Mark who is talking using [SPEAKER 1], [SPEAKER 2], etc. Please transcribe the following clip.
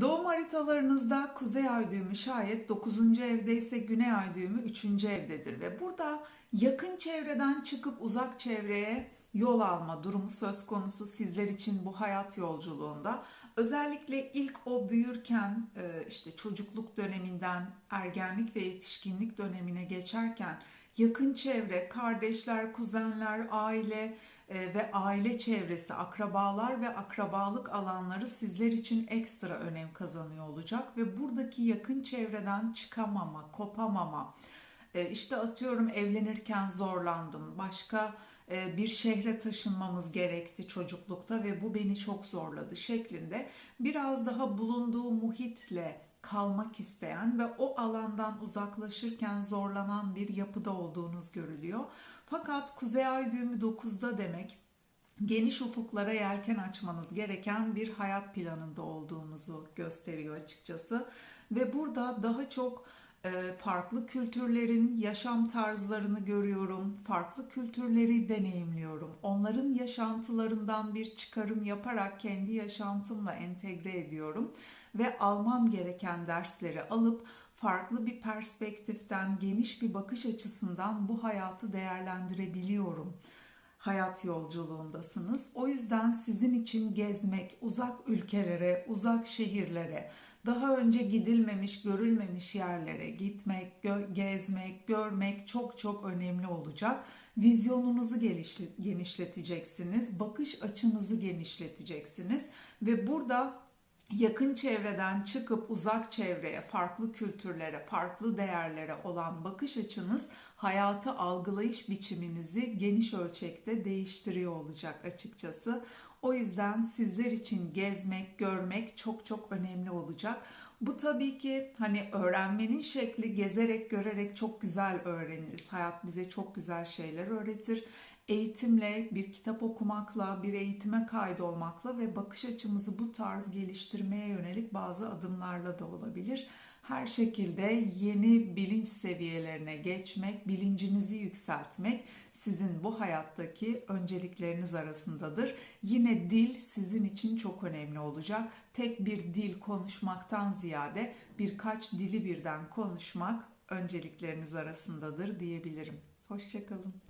[SPEAKER 1] Doğum haritalarınızda kuzey ay düğümü şayet 9. evde ise güney ay düğümü 3. evdedir ve burada yakın çevreden çıkıp uzak çevreye yol alma durumu söz konusu sizler için bu hayat yolculuğunda. Özellikle ilk o büyürken e, işte çocukluk döneminden ergenlik ve yetişkinlik dönemine geçerken yakın çevre, kardeşler, kuzenler, aile ve aile çevresi, akrabalar ve akrabalık alanları sizler için ekstra önem kazanıyor olacak. Ve buradaki yakın çevreden çıkamama, kopamama, e, işte atıyorum evlenirken zorlandım, başka e, bir şehre taşınmamız gerekti çocuklukta ve bu beni çok zorladı şeklinde biraz daha bulunduğu muhitle kalmak isteyen ve o alandan uzaklaşırken zorlanan bir yapıda olduğunuz görülüyor. Fakat Kuzey Ay düğümü 9'da demek geniş ufuklara yelken açmanız gereken bir hayat planında olduğunuzu gösteriyor açıkçası. Ve burada daha çok farklı kültürlerin yaşam tarzlarını görüyorum, farklı kültürleri deneyimliyorum. Onların yaşantılarından bir çıkarım yaparak kendi yaşantımla entegre ediyorum ve almam gereken dersleri alıp farklı bir perspektiften, geniş bir bakış açısından bu hayatı değerlendirebiliyorum hayat yolculuğundasınız. O yüzden sizin için gezmek, uzak ülkelere, uzak şehirlere, daha önce gidilmemiş, görülmemiş yerlere gitmek, gö- gezmek, görmek çok çok önemli olacak. Vizyonunuzu genişleteceksiniz, bakış açınızı genişleteceksiniz ve burada yakın çevreden çıkıp uzak çevreye, farklı kültürlere, farklı değerlere olan bakış açınız hayatı algılayış biçiminizi geniş ölçekte değiştiriyor olacak açıkçası. O yüzden sizler için gezmek, görmek çok çok önemli olacak. Bu tabii ki hani öğrenmenin şekli gezerek, görerek çok güzel öğreniriz. Hayat bize çok güzel şeyler öğretir. Eğitimle, bir kitap okumakla, bir eğitime kaydolmakla ve bakış açımızı bu tarz geliştirmeye yönelik bazı adımlarla da olabilir. Her şekilde yeni bilinç seviyelerine geçmek, bilincinizi yükseltmek sizin bu hayattaki öncelikleriniz arasındadır. Yine dil sizin için çok önemli olacak. Tek bir dil konuşmaktan ziyade birkaç dili birden konuşmak öncelikleriniz arasındadır diyebilirim. Hoşçakalın.